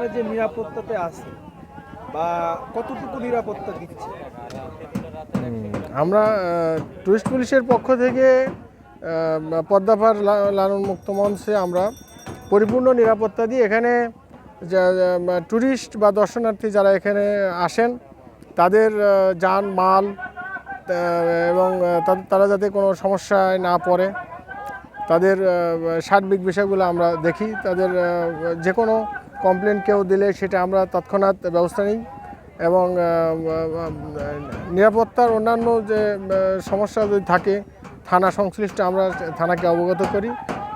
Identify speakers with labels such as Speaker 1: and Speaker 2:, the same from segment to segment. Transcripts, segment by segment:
Speaker 1: আপনারা যে নিরাপত্তাতে আছে বা কতটুকু নিরাপত্তা দিচ্ছে?
Speaker 2: আমরা টুরিস্ট পুলিশের পক্ষ থেকে লা- লালন মুক্ত মঞ্চে আমরা পরিপূর্ণ নিরাপত্তা দিয়ে এখানে ট্যুরিস্ট বা দর্শনার্থী যারা এখানে আসেন, তাদের যান, মাল এবং তারা যাতে কোনো সমস্যায় না পড়ে, তাদের সার্বিক বিষয়গুলো আমরা দেখি। তাদের যে কোনো কমপ্লেন কেউ দিলে সেটা আমরা তৎক্ষণাৎ ব্যবস্থা নিই এবং নিরাপত্তার অন্যান্য যে সমস্যা যদি থাকে থানা সংশ্লিষ্ট আমরা থানাকে অবগত করি।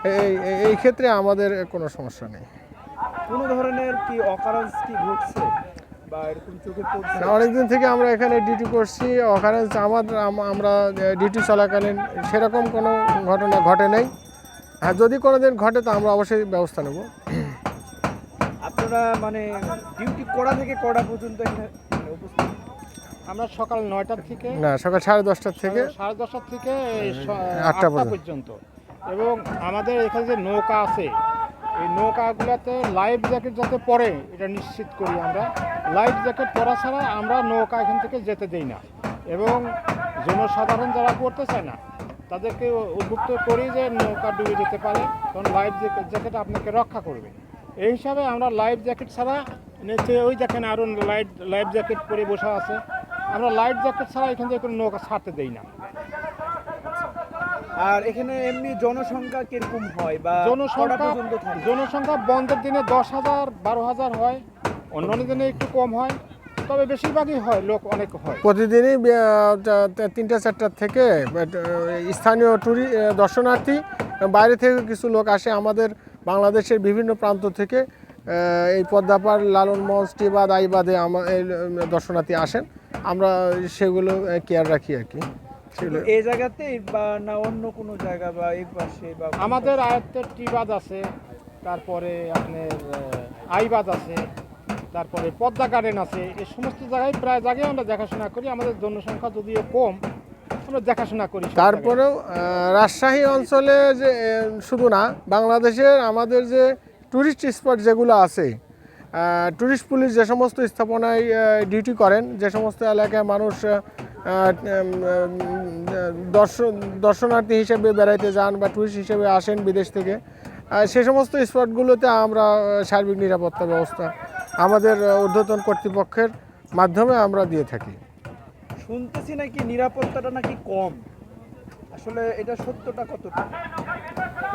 Speaker 2: এই এই- ক্ষেত্রে আমাদের কোনো সমস্যা নেই।
Speaker 1: কোনো ধরনের কি অকারেন্স কি ঘটছে?
Speaker 2: অনেকদিন থেকে আমরা এখানে ডিউটি করছি। অকারেন্স আমাদের আমরা ডিউটি চলাকালীন সেরকম কোনো ঘটনা ঘটে নেই। হ্যাঁ যদি কোনো দিন ঘটে তো আমরা অবশ্যই ব্যবস্থা নেব।
Speaker 1: আপনারা মানে ডিউটি করা থেকে করা পর্যন্ত এখানে মানে উপস্থিত?
Speaker 3: আমরা সকাল নয়টার থেকে
Speaker 2: না সকাল সাড়ে দশটার থেকে
Speaker 3: সাড়ে দশটার থেকে
Speaker 2: আটটা। পর্যন্ত।
Speaker 3: এবং আমাদের এখানে যে নৌকা আছে এই নৌকাগুলোতে লাইফ জ্যাকেট যাতে পরে এটা নিশ্চিত করি আমরা। লাইফ জ্যাকেট পরা ছাড়া আমরা নৌকা এখান থেকে যেতে দেই না। এবং জনসাধারণ যারা করতে চায় না তাদেরকে উদ্বুদ্ধ করি যে নৌকা ডুবে যেতে পারে। কারণ লাইফ জ্যাকেট আপনাকে রক্ষা করবে। এই হিসাবে আমরা লাইফ জ্যাকেট ছাড়া নিচে ওই দেখেন আরও লাইট লাইফ জ্যাকেট পরে বসে আছে। আমরা লাইফ জ্যাকেট ছাড়া এখান থেকে কোনো নৌকা ছাড়তে দেই না।
Speaker 1: আর এখানে এমনি জনসংখ্যা কীরকম হয় বা
Speaker 3: জনসংখ্যা জনসংখ্যা বন্ধের দিনে দশ হাজার বারো হাজার হয়। অন্যান্য দিনে একটু কম হয়। তবে বেশিরভাগই হয় লোক অনেক হয়।
Speaker 2: প্রতিদিনই তিনটা চারটার থেকে স্থানীয় টুরি দর্শনার্থী বাইরে থেকে কিছু লোক আসে। আমাদের বাংলাদেশের বিভিন্ন প্রান্ত থেকে এই পদ্মাপাড় লালন মঞ্চ টিবাদ আইবাদে আমার এই দর্শনার্থী আসেন। আমরা সেগুলো কেয়ার রাখি আর কি। সেগুলো
Speaker 1: এই জায়গাতেই বা না অন্য কোনো জায়গা বা এই পাশে বা
Speaker 3: আমাদের আয়ত্তের টিবাদ আছে তারপরে আপনার আইবাদ আছে তারপরে পদ্মা গার্ডেন আছে এই সমস্ত জায়গায় প্রায় জায়গায় আমরা দেখাশোনা করি। আমাদের জনসংখ্যা যদিও কম দেখাশোনা করি
Speaker 2: তারপরেও রাজশাহী অঞ্চলে যে শুধু না, বাংলাদেশের আমাদের যে টুরিস্ট স্পট যেগুলো আছে টুরিস্ট পুলিশ যে সমস্ত স্থাপনায় ডিউটি করেন, যে সমস্ত এলাকায় মানুষ দর্শন দর্শনার্থী হিসেবে বেড়াইতে যান বা টুরিস্ট হিসেবে আসেন বিদেশ থেকে সে সমস্ত স্পটগুলোতে আমরা সার্বিক নিরাপত্তা ব্যবস্থা আমাদের ঊর্ধ্বতন কর্তৃপক্ষের মাধ্যমে আমরা দিয়ে থাকি।
Speaker 1: শুনতেছি নাকি নিরাপত্তাটা নাকি কম? আসলে এটা সত্যটা কতটা?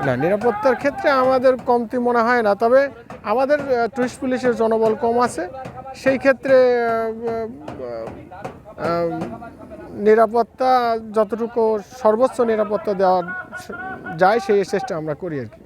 Speaker 2: না, নিরাপত্তার ক্ষেত্রে আমাদের কমতি মনে হয় না, তবে আমাদের টুরিস্ট পুলিশের জনবল কম আছে। সেই ক্ষেত্রে নিরাপত্তা যতটুকু সর্বোচ্চ নিরাপত্তা দেওয়া যায়, সেই চেষ্টা আমরা করি আর কি।